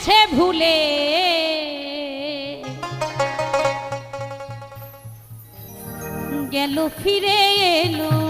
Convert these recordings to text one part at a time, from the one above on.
গেছে ভুলে। গেল ফিরে এলো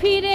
ফিরে